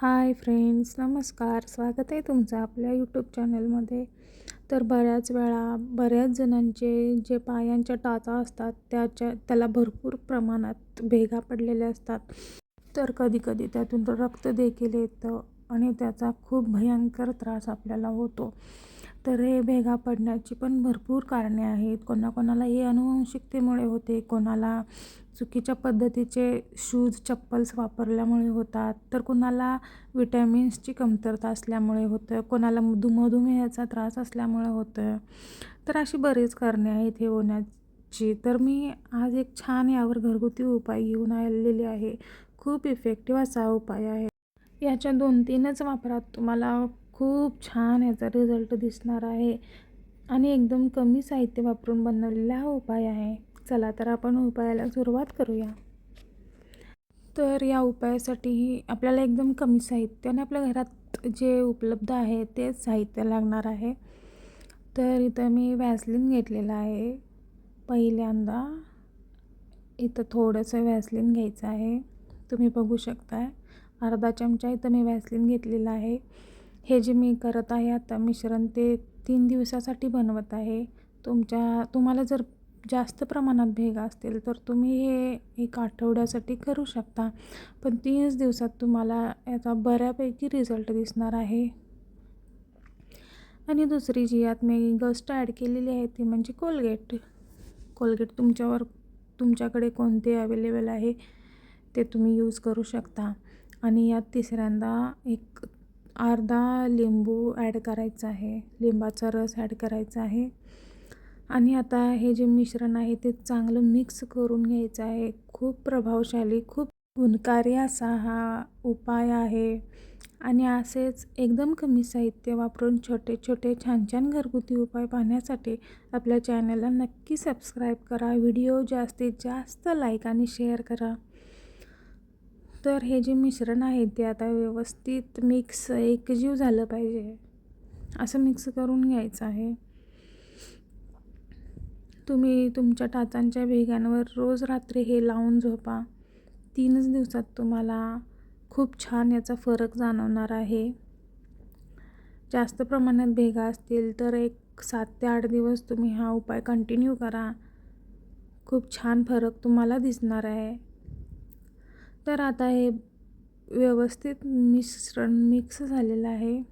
Hi friends नमस्कार. स्वागत आहे तुमचं आपल्या यूट्यूब चॅनलमध्ये तर बऱ्याच वेळा बऱ्याच जणांचे जे पायांच्या टाचा असतात त्याच्या त्याला भरपूर प्रमाणात भेगा पडलेल्या असतात. तर कधीकधी त्यातून रक्त देखील येतं आणि त्याचा खूप भयंकर त्रास आपल्याला होतो. तर हे भेगा पडण्याची पण भरपूर कारणे आहेत. कोणाकोणाला हे अनुवंशिकतेमुळे होते कोणाला चुकीच्या पद्धतीचे शूज चप्पल्स वापरल्यामुळे होतात तर कोणाला विटॅमिन्सची कमतरता असल्यामुळे होतं कोणाला मधु मधुमेहाचा त्रास असल्यामुळे होतं. तर अशी बरीच कारणे आहेत हे होण्याची. तर मी आज एक छान यावर घरगुती उपाय घेऊन आलेली आहे. खूप इफेक्टिव्ह असा उपाय आहे. याच्या दोन तीनच वापरात तुम्हाला खूप छान याचा रिझल्ट दिसणार आहे. आणि एकदम कमी साहित्य वापरून बनवलेला हा उपाय आहे. चला तर आपण उपायाला सुरुवात करूया. तर या उपायासाठी आपल्याला एकदम कमी साहित्य आणि आपल्या घरात जे उपलब्ध आहे तेच साहित्य लागणार आहे. तर इथं मी व्हॅसलिन घेतलेलं आहे. पहिल्यांदा इथं थोडंसं व्हॅसलिन घ्यायचं आहे. तुम्ही बघू शकताय. अर्धा चमचा इथं मी व्हॅसलिन घेतलेला आहे. हे जे मी करत आहे आता मिश्रण ते तीन दिवसासाठी बनवत आहे. तुमच्या तुम्हाला जर जास्त प्रमाणात भेगा असतील तर तुम्ही हे एक आठवड्यासाठी करू शकता. पण तीनच दिवसात तुम्हाला याचा बऱ्यापैकी रिझल्ट दिसणार आहे. आणि दुसरी जी यात मी गस्ट ॲड केलेली आहे ती म्हणजे कोलगेट. कोलगेट तुमच्यावर तुमच्याकडे कोणते अवेलेबल आहे ते तुम्ही यूज करू शकता. आणि यात तिसऱ्यांदा एक अर्धा लिंबू ॲड करायचा आहे. लिंबाचा रस ॲड करायचा आहे. आणि आता हे जे मिश्रण आहे ते चांगलं मिक्स करून घ्यायचं आहे. खूप प्रभावशाली खूप गुणकारी असा हा उपाय आहे. आणि असेच एकदम कमी साहित्य वापरून छोटे छोटे छान छान घरगुती उपाय पाहण्यासाठी आपल्या चॅनलला नक्की सबस्क्राईब करा. व्हिडिओ जास्तीत जास्त लाईक आणि शेअर करा. तर हे जे मिश्रण आहे ते आता व्यवस्थित मिक्स एकजीव झालं पाहिजे. असं मिक्स करून घ्यायचं आहे. तुम्ही तुमच्या टाचांच्या भेगांवर रोज रात्री हे लावून झोपा. तीनच दिवसात तुम्हाला खूप छान याचा फरक जाणवणार आहे. जास्त प्रमाणात भेगा असतील तर एक सात ते आठ दिवस तुम्ही हा उपाय कंटिन्यू करा. खूप छान फरक तुम्हाला दिसणार आहे. तर आता हे व्यवस्थित मिश्रण मिक्स झालेलं आहे.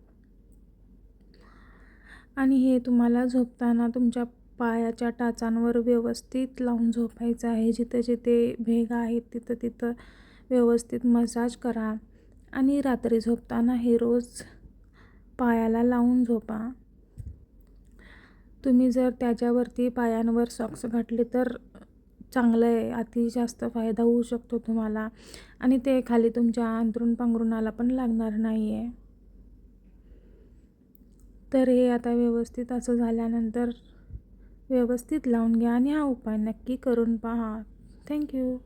आणि हे तुम्हाला झोपताना तुमच्या पायाच्या टाचांवर व्यवस्थित लावून झोपायचं आहे. जिथं जिथे भेगा आहेत तिथं तिथं व्यवस्थित मसाज करा. आणि रात्री झोपताना हे रोज पायाला लावून झोपा. तुम्ही जर त्याच्यावरती पायांवर सॉक्स घातले तर चांगलं आहे अति जास्त फायदा होऊ शकतो तुम्हाला. आणि ते खाली तुमच्या अंतरून पांघरुणाला पण लागणार नाही आहे तर हे आता व्यवस्थित असं झाल्यानंतर व्यवस्थित लावून घ्या आणि हा उपाय नक्की करून पहा. थँक्यू.